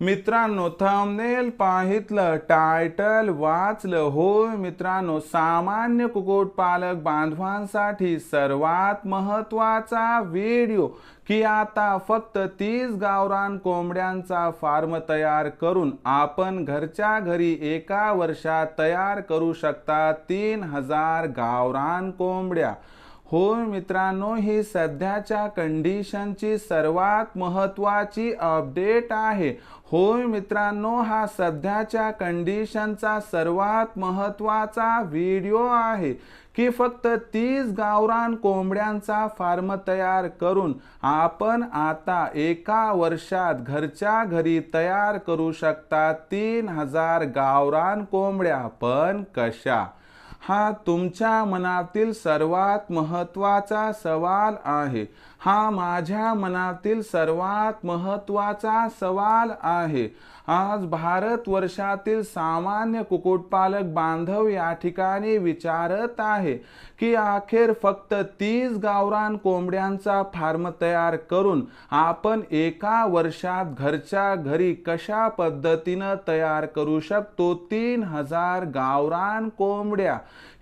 मित्रांनो thumbnail पाहितलं title वाचलं. होय मित्रांनो सामान्य कुक्कुटपालक बांधवांसाठी सर्वात महत्त्वाचा व्हिडिओ की आता फक्त तीस गावरान कोंबड्यांचा फार्म तयार करून आपण घरच्या घरी एका वर्षात तयार करू शकता तीन हजार गावरान कोंबड्या. होय मित्रांनो ही सध्याच्या कंडिशनची सर्वात महत्त्वाची अपडेट आहे. होय मित्रांनो हा सध्याच्या कंडिशनचा सर्वात महत्त्वाचा व्हिडिओ आहे की फक्त तीस गावरान कोंबड्यांचा फार्म तयार करून आपण आता एका वर्षात घरच्या घरी तयार करू शकता तीन हजार गावरान कोंबड्या. पण कशा? हा तुमच्या मनातील सर्वात महत्त्वाचा सवाल आहे. हा माझ्या मनातील सर्वात महत्त्वाचा सवाल आहे. आज भारत वर्षातील सामान्य कुक्कुटपालक बांधव या ठिकाणी विचारत आहे की अखेर फक्त तीस गावरान कोंबड्यांचा फार्म तयार करून आपण एका वर्षात घरच्या घरी कशा पद्धतीनं तयार करू शकतो? तीन हजार गावरान कोंबड्या.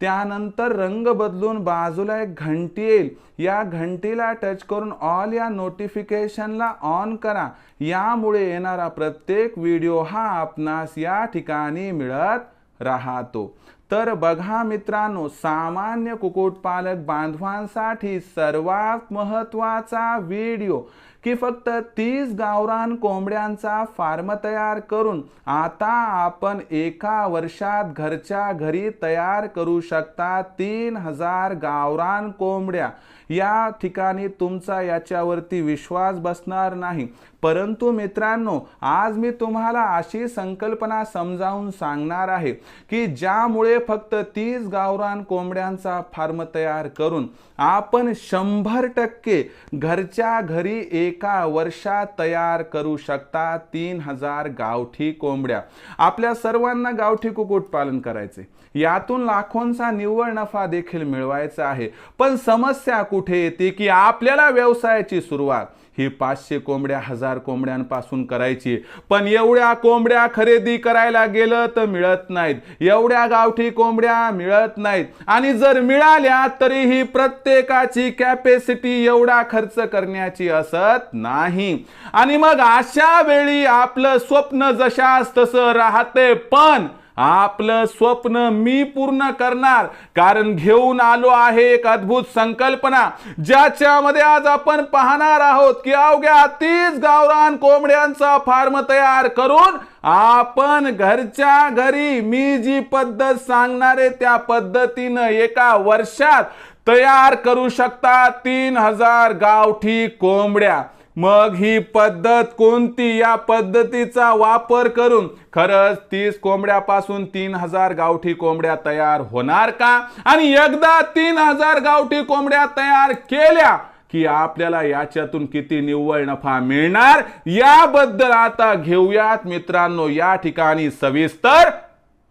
त्यानंतर रंग बदलून बाजूला एक घंटी येईल. या घंटीला टच करून ऑल या नोटिफिकेशनला ऑन करा. यामुळे येणारा प्रत्येक व्हिडिओ हा आपणास या ठिकाणी मिळत राहतो. तर बघा मित्रांनो सामान्य कुक्कुटपालक बांधवांसाठी सर्वात महत्त्वाचा व्हिडिओ की फक्त तीस गावरान कोंबड्यांचा फार्म तयार करून आता आपण एका वर्षात घरच्या घरी तयार करू शकता तीन हजार गावरान कोंबड्या. या ठिकाणी तुमचा याच्यावरती विश्वास बसणार नाही. परंतु मित्रांनो आज मी तुम्हाला अशी संकल्पना समजावून सांगणार आहे की ज्यामुळे फक्त तीस गावरान कोंबड्यांचा फार्म तयार करून आपण शंभर टक्के घरच्या घरी एका वर्षात तयार करू शकता तीन हजार गावठी कोंबड्या. आपल्या सर्वांना गावठी कुक्कुटपालन करायचे यातून लाखोंचा निव्वळ नफा देखील मिळवायचा आहे. पण समस्या कुठे येते की आपल्याला व्यवसायाची सुरुवात? ही पाचशे कोंबड्या हजार कोंबड्यांपासून करायची. पण एवढ्या कोंबड्या खरेदी करायला गेलं तर मिळत नाहीत. एवढ्या गावठी कोंबड्या मिळत नाहीत. आणि जर मिळाल्या तरीही प्रत्येकाची कॅपॅसिटी एवढा खर्च करण्याची असत नाही. आणि मग अशा वेळी आपलं स्वप्न जशास तसं राहते पण आपलं स्वप्न मी पूर्ण करणार. कारण घेऊन आलो आहे एक अद्भुत संकल्पना. ज्याच्यामध्ये आज आपण पाहणार आहोत की अवघ्या तीस गावरान कोंबड्यांचा फार्म तयार करून आपण घरच्या घरी मी जी पद्धत सांगणार आहे त्या पद्धतीनं एका वर्षात तयार करू शकता तीन हजार गावठी कोंबड्या. मग ही पद्धत कोणती? या पद्धतीचा वापर करून. खरंच तीस कोंबड्यापासून तीन हजार गावठी कोंबड्या तयार होणार का? आणि एकदा तीन हजार गावठी कोंबड्या तयार केल्या की आपल्याला याच्यातून किती निव्वळ नफा मिळणार? याबद्दल आता घेऊयात मित्रांनो या ठिकाणी सविस्तर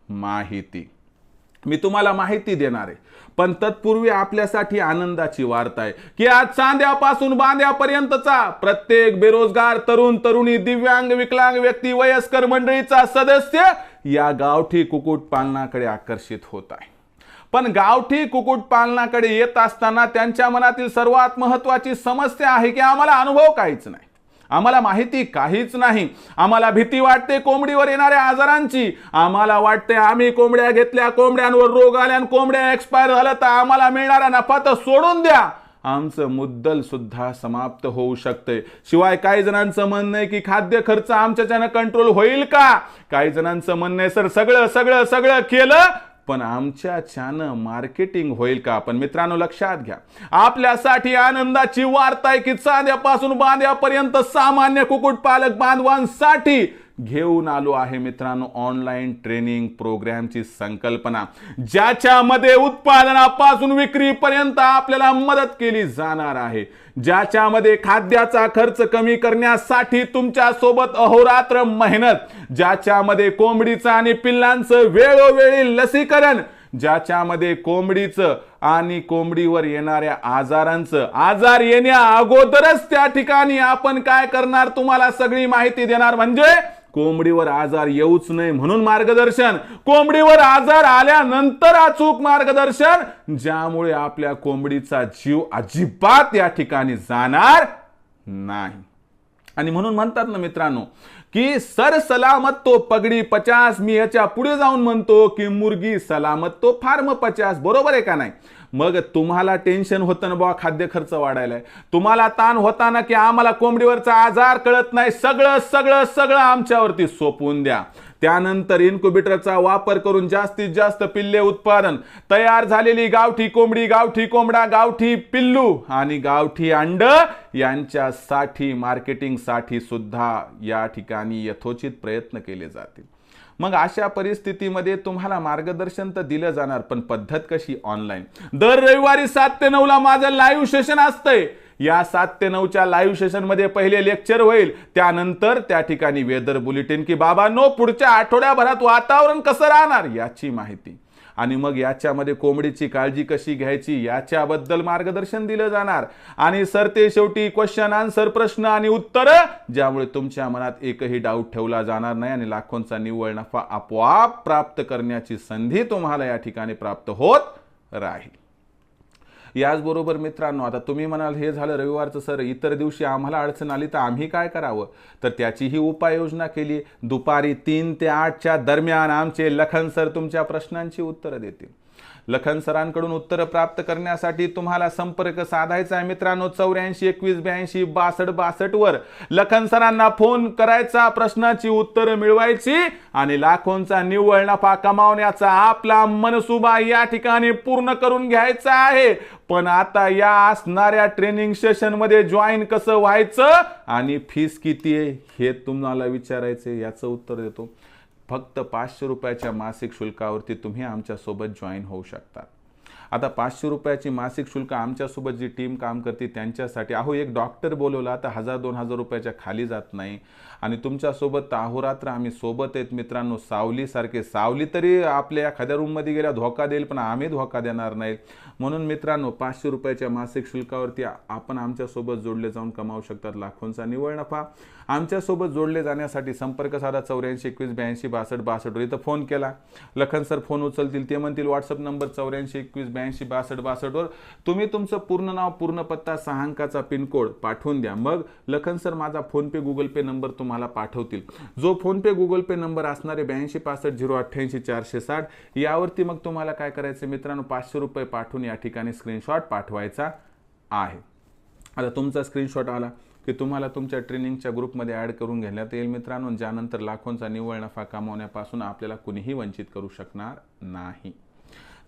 माहिती. मी तुम्हाला माहिती देणार आहे. पण तत्पूर्वी आपल्यासाठी आनंदाची वार्ता आहे की आज चांद्यापासून बांध्यापर्यंतचा प्रत्येक बेरोजगार तरुण तरुणी दिव्यांग विकलांग व्यक्ती वयस्कर मंडळीचा सदस्य या गावठी कुक्कुट पालनाकडे आकर्षित होत आहे. पण गावठी कुक्कुट पालनाकडे येत असताना त्यांच्या मनातील सर्वात महत्वाची समस्या आहे की आम्हाला अनुभव काहीच नाही. आम्हाला माहिती काहीच नाही. आम्हाला भीती वाटते कोंबडीवर येणाऱ्या आजारांची. आम्हाला वाटते आम्ही कोंबड्या घेतल्या कोंबड्यांवर रोग आल्या कोंबड्या एक्सपायर झालं तर आम्हाला मिळणारा नफा तर सोडून द्या. आमचं मुद्दल सुद्धा समाप्त होऊ शकते. शिवाय काही जणांचं म्हणणं आहे की खाद्य खर्च आमच्याच्यानं कंट्रोल होईल का? काही जणांचं म्हणणं आहे सर सगळं सगळं सगळं केलं पण आमच्या छान मार्केटिंग होईल का? पण मित्रांनो लक्षात घ्या. आपल्यासाठी आनंदाची वार्ता आहे की चांद्यापासून बांध्यापर्यंत सामान्य कुक्कुटपालक बांधवांसाठी घेऊन आलो आहे मित्रांनो. ऑनलाईन ट्रेनिंग प्रोग्रॅमची संकल्पना ज्याच्यामध्ये उत्पादनापासून विक्रीपर्यंत आपल्याला मदत केली जाणार आहे. ज्याच्यामध्ये खाद्याचा खर्च कमी करण्यासाठी तुमच्यासोबत अहोरात्र मेहनत ज्याच्यामध्ये कोंबडीचं आणि पिल्लांचं वेळोवेळी लसीकरण ज्याच्यामध्ये कोंबडीचं आणि कोंबडीवर येणाऱ्या आजारांचं आजार येण्या अगोदरच त्या ठिकाणी आपण काय करणार तुम्हाला सगळी माहिती देणार. म्हणजे कोंबडीवर आजार येऊच नये म्हणून मार्गदर्शन. कोंबडीवर आजार आल्यानंतर अचूक मार्गदर्शन ज्यामुळे आपल्या कोंबडीचा जीव अजिबात या ठिकाणी जाणार नाही. आणि म्हणून म्हणतात ना मित्रांनो की सर सलामत तो पगडी पचास मी याच्यापुढे जाऊन म्हणतो की मुर्गी सलामत तो फार्म पचास बरोबर आहे का नाही? मग तुम्हाला टेन्शन होतं ना बाबा खाद्य खर्च वाढायलाय. तुम्हाला ताण होता ना की आम्हाला कोंबडीवरचा आजार कळत नाही. सगळं सगळं सगळं आमच्यावरती सोपवून द्या. त्यानंतर इन्क्युबेटरचा वापर करून जास्तीत जास्त पिल्ले उत्पादन. तयार झालेली गावठी कोंबडी गावठी कोंबडा गावठी पिल्लू आणि गावठी अंड यांच्यासाठी मार्केटिंगसाठी सुद्धा या ठिकाणी यथोचित प्रयत्न केले जातील. मग अशा परिस्थितीमध्ये तुम्हाला मार्गदर्शन तर दिलं जाणार पण पद्धत कशी ऑनलाईन दर रविवारी सात ते नऊला माझं लाईव्ह सेशन असतंय. या सात ते नऊच्या लाईव्ह सेशनमध्ये पहिले लेक्चर होईल. त्यानंतर त्या ठिकाणी वेदर बुलेटिन की बाबांनो पुढच्या आठवड्याभरात वातावरण कसं राहणार? याची माहिती. आणि मग याच्यामध्ये कोंबडीची काळजी कशी घ्यायची याच्याबद्दल मार्गदर्शन दिलं जाणार. आणि सर ते शेवटी क्वेश्चन आन्सर प्रश्न आणि उत्तर ज्यामुळे तुमच्या मनात एकही डाऊट ठेवला जाणार नाही आणि लाखोंचा निव्वळ नफा आपोआप प्राप्त करण्याची संधी तुम्हाला या ठिकाणी प्राप्त होत राहील. याचबरोबर मित्रांनो आता तुम्ही म्हणाल हे झालं रविवारचं सर इतर दिवशी आम्हाला अडचण आली तर आम्ही काय करावं? तर त्याचीही उपाययोजना केली. दुपारी तीन ते आठच्या दरम्यान आमचे लखन सर तुमच्या प्रश्नांची उत्तरं देतील. लखन सरांकडून उत्तर प्राप्त करण्यासाठी तुम्हाला संपर्क साधायचा आहे. मित्रांनो चौऱ्याऐंशी एकवीस ब्याऐंशी बासष्ट बासष्ट वर लखन सरांना फोन करायचा प्रश्नाची उत्तरं मिळवायची आणि लाखोंचा निव्वळ नफा कमावण्याचा आपला मनसुबा या ठिकाणी पूर्ण करून घ्यायचा आहे. पण आता या असणाऱ्या ट्रेनिंग सेशनमध्ये जॉईन कसं व्हायचं आणि फीस किती आहे हे तुम्हाला विचारायचे याचं उत्तर देतो. फक्त पाचशे रुपयाच्या मासिक शुल्कावरती तुम्ही आमच्यासोबत जॉईन होऊ शकता. आता पाचशे रुपयाची मासिक शुल्क आमच्यासोबत जी टीम काम करते त्यांच्यासाठी. अहो एक डॉक्टर बोलवला तर हजार दोन हजार रुपयाच्या खाली जात नाही. आणि तुमच्यासोबत अहोरात्र आम्ही सोबत आहेत मित्रांनो. सावलीसारखे सावली तरी आपल्या एखाद्या रूममध्ये गेल्या धोका देईल पण आम्ही धोका देणार नाही. म्हणून मित्रांनो पाचशे रुपयाच्या मासिक शुल्कावरती आपण आमच्यासोबत जोडले जाऊन कमावू शकतात लाखोंचा निवळ नफा. आमच्यासोबत जोडले जाण्यासाठी संपर्क साधा. चौऱ्याऐंशी एकवीस ब्याऐंशी बासष्ट बासष्ट इथं फोन केला. लखन सर फोन उचलतील. ते म्हणतील व्हॉट्सअप नंबर चौऱ्याऐंशी एकवीस ब्याऐंशी बासष्ट बासष्टवर तुम्ही तुमचं पूर्ण नाव पूर्ण पत्ता सहा अंकाचा पिनकोड पाठवून द्या. मग लखन सर माझा फोनपे गुगल पे नंबर तुम्हाला पाठवतील. जो फोनपे गुगल पे नंबर असणारे ब्याऐंशी पासष्ट झिरो अठ्ठ्याऐंशी चारशे साठ यावरती मग तुम्हाला काय करायचं मित्रांनो? पाचशे रुपये पाठवून या ठिकाणी स्क्रीनशॉट पाठवायचा आहे. आता तुमचा स्क्रीनशॉट आला की तुम्हाला तुमच्या ट्रेनिंगच्या ग्रुपमध्ये ॲड करून घेण्यात येईल मित्रांनो. ज्यानंतर लाखोंचा निव्वळ नफा कमावण्यापासून आपल्याला कुणीही वंचित करू शकणार नाही.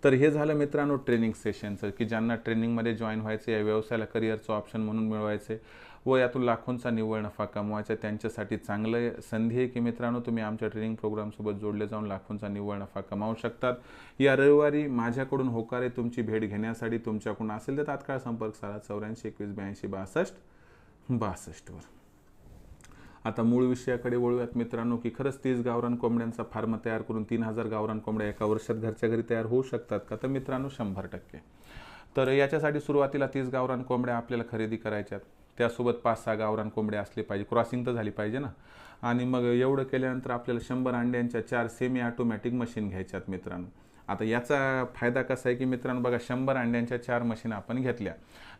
तर हे झालं मित्रांनो ट्रेनिंग सेशनचं की ज्यांना ट्रेनिंगमध्ये जॉईन व्हायचं या व्यवसायाला करिअरचं ऑप्शन म्हणून मिळवायचे व यातून लाखोंचा निव्वळ नफा कमवायचा त्यांच्यासाठी चांगलं संधी आहे की मित्रांनो तुम्ही आमच्या ट्रेनिंग प्रोग्रामसोबत जोडले जाऊन लाखोंचा निव्वळ नफा कमावू शकतात. या रविवारी माझ्याकडून होकारे तुमची भेट घेण्यासाठी तुमच्याकडून असेल तर तात्काळ संपर्क साधा. चौऱ्याऐंशी एकवीस ब्याऐंशी बासष्ट बासष्टवर आता मूळ विषयाकडे वळूयात मित्रांनो की खरंच तीस गावरान कोंबड्यांचा फार्म तयार करून तीन हजार गावरान कोंबड्या एका वर्षात घरच्या घरी तयार होऊ शकतात का? तर मित्रांनो शंभर टक्के. तर याच्यासाठी सुरुवातीला तीस गावरान कोंबड्या आपल्याला खरेदी करायच्यात. त्यासोबत पाच सहा गावरान कोंबड्या असले पाहिजे. क्रॉसिंग तर झाली पाहिजे ना. आणि मग एवढं केल्यानंतर आपल्याला शंभर अंड्यांच्या चार सेमी ऑटोमॅटिक मशीन घ्यायच्यात मित्रांनो. आता याचा फायदा कसा आहे की मित्रांनो बघा शंभर अंड्यांच्या चार मशीन आपण घेतल्या.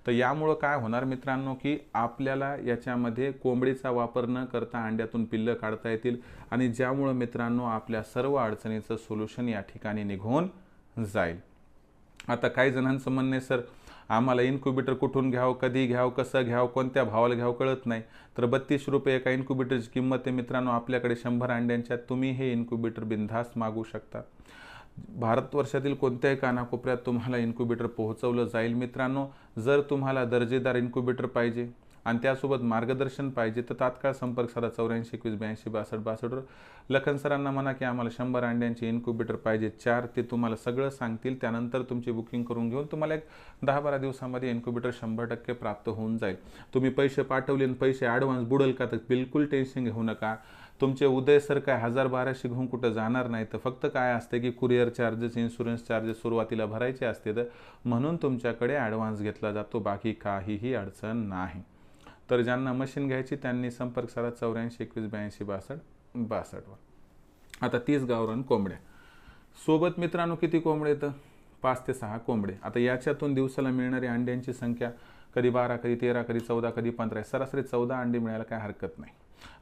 तर यामुळं काय होणार मित्रांनो की आपल्याला याच्यामध्ये कोंबडीचा वापर न करता अंड्यातून पिल्लं काढता येतील आणि ज्यामुळं मित्रांनो आपल्या सर्व अडचणीचं सोल्युशन या ठिकाणी निघून जाईल. आता काही जणांचं म्हणणं आहे सर आम्हाला इन्क्युबेटर कुठून घ्यावं कधी घ्यावं कसं घ्यावं कोणत्या भावाला घ्यावं कळत नाही. तर बत्तीस रुपये एका इन्क्युबेटरची किंमत आहे मित्रांनो आपल्याकडे शंभर अंड्यांच्या तुम्ही हे इन्क्युबेटर बिनधास्त मागू शकता. भारतवर्षातील कोणत्याही कानाकोपऱ्यात तुम्हाला इन्क्युबेटर पोहोचवलं जाईल मित्रांनो जर तुम्हाला दर्जेदार इन्क्युबेटर पाहिजे. आणि त्यासोबत मार्गदर्शन पाहिजे. तर तात्काळ संपर्क साधा चौऱ्याऐंशी एकवीस ब्याऐंशी बासष्ट बासष्टवर. लखन सरांना म्हणा की आम्हाला शंभर अंड्यांचे इन्क्युबेटर पाहिजे. चार ते तुम्हाला सगळं सांगतील. त्यानंतर तुमची बुकिंग करून घेऊन तुम्हाला एक दहा बारा दिवसामध्ये इन्क्युबेटर शंभर टक्के प्राप्त होऊन जाईल. तुम्ही पैसे पाठवले आणि पैसे ॲडव्हान्स बुडेल का तर बिलकुल टेन्शन घेऊ नका. तुमचे उदय सर काय हजार बाराशे घेऊन कुठं जाणार नाही. तर फक्त काय असते की कुरिअर चार्जेस इन्शुरन्स चार्जेस सुरुवातीला भरायचे असते तर म्हणून तुमच्याकडे ॲडव्हान्स घेतला जातो. बाकी काहीही अडचण नाही. तर ज्यांना मशीन घ्यायची त्यांनी संपर्क साधा चौऱ्याऐंशी एकवीस ब्याऐंशी बासष्ट बासष्टवर आता तीस गावरान कोंबड्या. सोबत मित्रांनो किती कोंबडे तर पाच ते सहा कोंबडे. आता याच्यातून दिवसाला मिळणारी अंड्यांची संख्या कधी बारा कधी तेरा कधी चौदा कधी पंधरा सरासरी चौदा अंडी मिळायला काय हरकत नाही.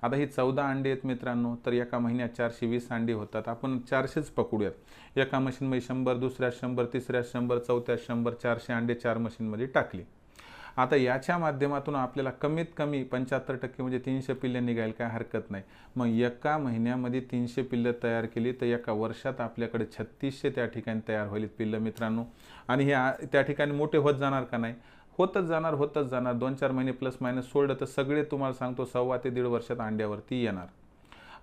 आता ही चौदा अंडी आहेत मित्रांनो तर एका महिन्यात चारशे वीस अंडी होतात. आपण चारशेच पकडूयात. एका मशीनमध्ये शंभर दुसऱ्या शंभर तिसऱ्या शंभर चौथ्या शंभर चारशे अंडे चार मशीनमध्ये टाकली. आता याच्या माध्यमातून आपल्याला कमीत कमी पंच्याहत्तर टक्के म्हणजे तीनशे पिल्ले निघायला काय हरकत नाही. मग एका महिन्यामध्ये तीनशे पिल्लं तयार केली तर एका वर्षात आपल्याकडे छत्तीसशे त्या ठिकाणी तयार होईल पिल्लं मित्रांनो. आणि हे त्या ठिकाणी मोठे होत जाणार का नाही? होतच जाणार होतच जाणार. दोन चार महिने प्लस मायनस सोडलं तर सगळे तुम्हाला सांगतो सव्वा ते दीड वर्षात अंड्यावरती येणार.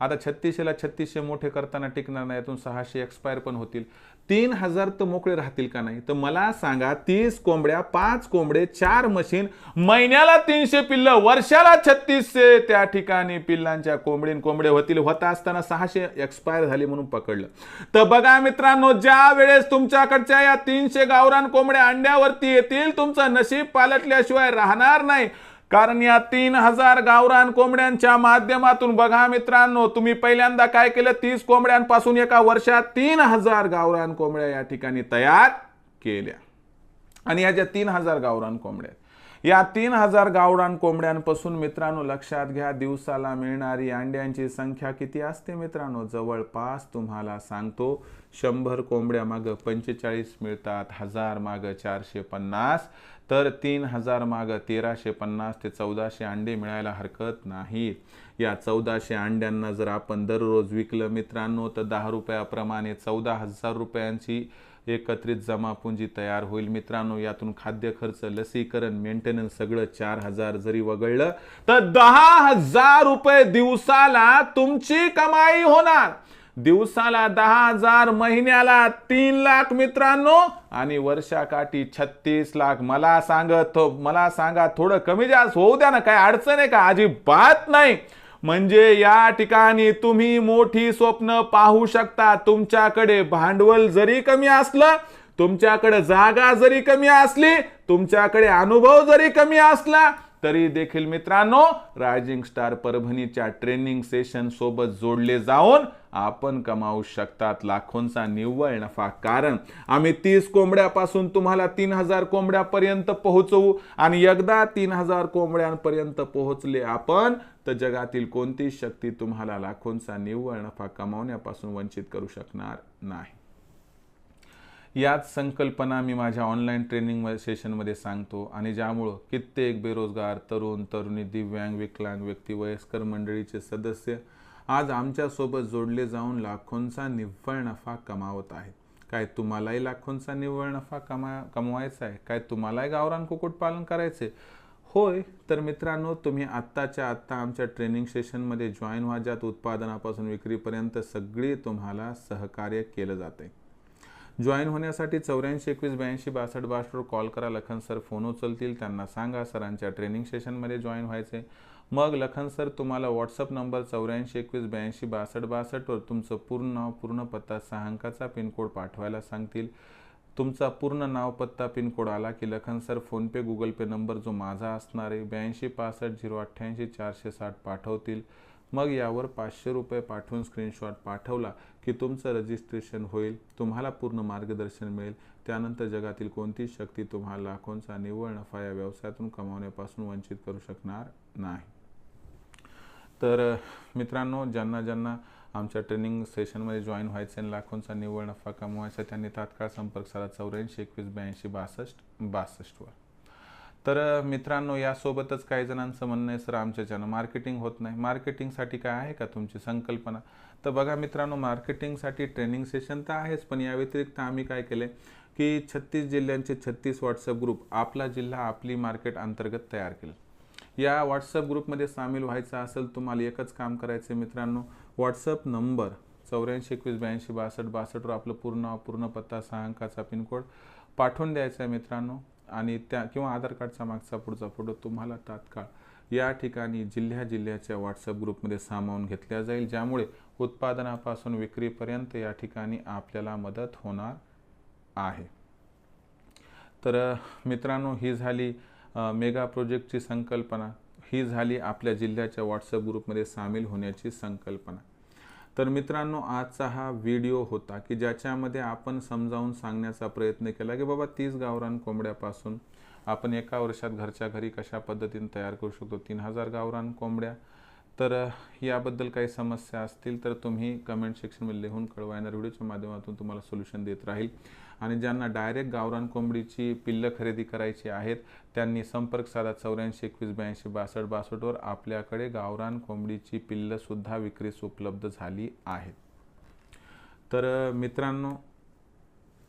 आता छत्तीसशेला छत्तीसशे मोठे करताना टिकणार नाही यातून सहाशे एक्सपायर पण होतील. तीन हजार तर मोकळे राहतील का नाही? तर मला सांगा तीस कोंबड्या पाच कोंबडे चार मशीन महिन्याला तीनशे पिल्ल वर्षाला छत्तीसशे. त्या ठिकाणी पिल्लांच्या कोंबडीन कोंबडे होतील. होता असताना सहाशे एक्सपायर झाली म्हणून पकडलं. तर बघा मित्रांनो ज्या वेळेस तुमच्याकडच्या या तीनशे गावरान कोंबड्या अंड्यावरती येतील तुमचं नशीब पालटल्याशिवाय राहणार नाही. कारण या तीन हजार गावरान कोंबड्यांच्या माध्यमातून बघा मित्रांनो तुम्ही पहिल्यांदा काय केलं? तीस कोंबड्यांपासून एका वर्षात तीन हजार गावरान कोंबड्या या ठिकाणी तयार केल्या. आणि या ज्या तीन हजार गावरान कोंबड्या या तीन हजार गावरान कोंबड्यांपासून मित्रांनो लक्षात घ्या दिवसाला मिळणारी अंड्यांची संख्या किती असते मित्रांनो? जवळपास तुम्हाला सांगतो शंभर कोंबड्या मागं पंचेचाळीस मिळतात हजार मागं चारशे पन्नास. तर तीन हजार मागं तेराशे पन्नास ते चौदाशे अंडे मिळायला हरकत नाही. या चौदाशे अंड्यांना जर आपण दररोज विकलं मित्रांनो तर दहा रुपयाप्रमाणे चौदा हजार रुपयांची एकत्रित जमापुंजी तयार होईल. मित्रांनो यातून खाद्य खर्च लसीकरण मेंटेनन्स सगळं चार हजार जरी वगळलं तर दहा हजार रुपये दिवसाला तुमची कमाई होणार. दिवसाला दहा हजार महिन्याला तीन लाख मित्रांनो. आणि वर्षाकाठी छत्तीस लाख. मला सांगत मला सांगा थोडं कमी जास्त. होऊ द्या ना काय अडचण आहे का? अजिबात नाही. म्हणजे या ठिकाणी तुम्ही मोठी स्वप्न पाहू शकता. तुमच्याकडे भांडवल जरी कमी असलं तुमच्याकडे जागा जरी कमी असली तुमच्याकडे अनुभव जरी कमी असला तरी देखील मित्रांनो रायझिंग स्टार परभणीच्या ट्रेनिंग सेशन सोबत जोडले जाऊन आपण कमावू शकतात लाखोंचा निव्वळ नफा. कारण आम्ही तीस कोंबड्यापासून तुम्हाला तीन हजार कोंबड्यापर्यंत पोहोचवू आणि एकदा तीन हजार कोंबड्यांपर्यंत पोहोचले आपण तर जगातील कोणतीच शक्ती तुम्हाला लाखोंचा निव्वळ नफा कमावण्यापासून वंचित करू शकणार नाही. याच संकल्पना मी माझ्या ऑनलाईन ट्रेनिंग सेशनमध्ये सांगतो. आणि ज्यामुळं कित्येक बेरोजगार तरुण तरुणी दिव्यांग विकलांग व्यक्ती वयस्कर मंडळीचे सदस्य आज आमच्यासोबत जोडले जाऊन लाखोंचा निव्वळ नफा कमावत आहेत. काय तुम्हालाही लाखोंचा निव्वळ नफा कमा कमवायचा आहे? काय तुम्हालाही गावरान कुक्कुटपालन करायचे होय तर मित्रांनो तुम्ही आत्ताच्या आत्ता आमच्या ट्रेनिंग सेशनमध्ये जॉईन व्हा ज्यात उत्पादनापासून विक्रीपर्यंत सगळी तुम्हाला सहकार्य केलं जाते जॉईन होण्यासाठी चौऱ्याऐंशी एकवीस ब्याऐंशी बासष्ट बासष्टवर कॉल करा. लखन सर फोन उचलतील. त्यांना सांगा सरांच्या ट्रेनिंग सेशनमध्ये जॉईन व्हायचे. मग लखन सर तुम्हाला व्हॉट्सअप नंबर चौऱ्याऐंशी एकवीस ब्याऐंशी बासष्ट बासष्टवर तुमचं पूर्ण नाव पूर्ण पत्ता सहा अंकाचा पिनकोड पाठवायला सांगतील. तुमचा पूर्ण नाव पत्ता पिनकोड आला की Lakhan sir PhonePe Google Pay number जो माझा असणार आहे ब्याऐंशी पासष्ट झिरो अठ्ठ्याऐंशी चारशे साठ पाठवतील. मग यावर पाचशे रुपये पाठवून स्क्रीनशॉट पाठवला की तुमचं रजिस्ट्रेशन होईल तुम्हाला पूर्ण मार्गदर्शन मिळेल. त्यानंतर जगातील कोणतीच शक्ती तुम्हाला लाखोंचा निव्वळ नफा या व्यवसायातून कमावण्यापासून वंचित करू शकणार नाही. तर मित्रांनो ज्यांना ज्यांना आमच्या ट्रेनिंग सेशनमध्ये जॉईन व्हायचं आणि लाखोंचा निव्वळ नफा कमवायचा त्यांनी तात्काळ संपर्क साधा चौऱ्याऐंशी एकवीस ब्याऐंशी बासष्ट बासष्टवर. तर मित्रांनो यासोबतच काही जणांचं म्हणणं आहे सर आमच्याच्यानं मार्केटिंग होत नाही. मार्केटिंगसाठी काय आहे का तुमची संकल्पना? तर बघा मित्रांनो मार्केटिंगसाठी ट्रेनिंग सेशन तर आहेच पण या व्यतिरिक्त आम्ही काय केले की छत्तीस जिल्ह्यांचे छत्तीस व्हॉट्सअप ग्रुप आपला जिल्हा आपली मार्केट अंतर्गत तयार केलं. या व्हॉट्सअप ग्रुपमध्ये सामील व्हायचं असेल तुम्हाला एकच काम करायचं मित्रांनो व्हॉट्सअप नंबर चौऱ्याऐंशी एकवीस ब्याऐंशी बासष्ट बासष्टवर आपलं पूर्ण पूर्ण पत्ता सहा अंकाचा पिनकोड पाठवून द्यायचा आहे मित्रांनो. आणि त्या किंवा आधार कार्डचा मागचा पुढचा फोटो तुम्हाला तात्काळ या ठिकाणी जिल्ह्या जिल्ह्याच्या व्हॉट्सअप ग्रुपमध्ये सामावून घेतल्या जाईल ज्यामुळे उत्पादनापासून विक्रीपर्यंत या ठिकाणी आपल्याला मदत होणार आहे. तर मित्रांनो ही झाली मेगा प्रोजेक्टची संकल्पना. ही झाली आपल्या जिल्ह्याच्या व्हॉट्सअप ग्रुपमध्ये सामील होण्याची संकल्पना. तर मित्रांनो आजचा हा व्हिडिओ होता की ज्याच्यामध्ये आपण समजावून सांगण्याचा प्रयत्न केला की बाबा तीस गावरान कोंबड्यापासून आपण एका वर्षात घरच्या घरी कशा पद्धतीने तयार करू शकतो? तीन हजार गावरान कोंबड्या. तर याबद्दल काही समस्या असतील तर तुम्ही कमेंट सेक्शनमध्ये लिहून कळवा. येणार व्हिडिओच्या माध्यमातून तुम्हाला सोल्युशन देत राहील. आणि ज्यांना डायरेक्ट गावरान कोंबडीची पिल्लं खरेदी करायची आहेत त्यांनी संपर्क साधा चौऱ्याऐंशी एकवीस ब्याऐंशी बासष्ट बासष्टवर आपल्याकडे गावरान कोंबडीची पिल्लंसुद्धा विक्रीस उपलब्ध झाली आहेत. तर मित्रांनो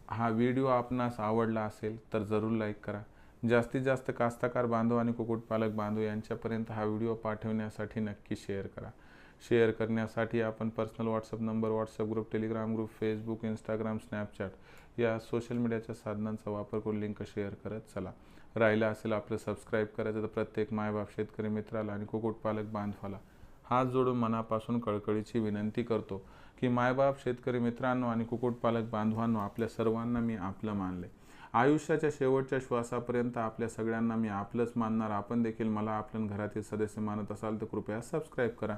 हा व्हिडिओ आपणास आवडला असेल तर जरूर लाईक करा. जास्तीत जास्त कास्तकार बांधव आणि कुक्कुटपालक बांधव यांच्यापर्यंत हा व्हिडिओ पाठवण्यासाठी नक्की शेअर करा. शेअर करण्यासाठी आपण personal WhatsApp number WhatsApp group Telegram group Facebook Instagram Snapchat या सोशल मीडियाच्या साधनांचा वापर करून लिंक शेअर करत चला. राहिलं असेल आपलं सबस्क्राईब करायचं तर प्रत्येक मायबाप शेतकरी मित्राला आणि कुक्कुटपालक बांधवाला हात जोडून मनापासून कळकळीची विनंती करतो की मायबाप शेतकरी मित्रांनो आणि कुक्कुटपालक बांधवांनो आपल्या सर्वांना मी आपलं मानले आयुष्याच्या शेवटच्या श्वासापर्यंत आपल्या सगळ्यांना मी आपलंच मानणार. आपण देखील मला आपल्या घरातील सदस्य मानत असाल तर कृपया सबस्क्राईब करा.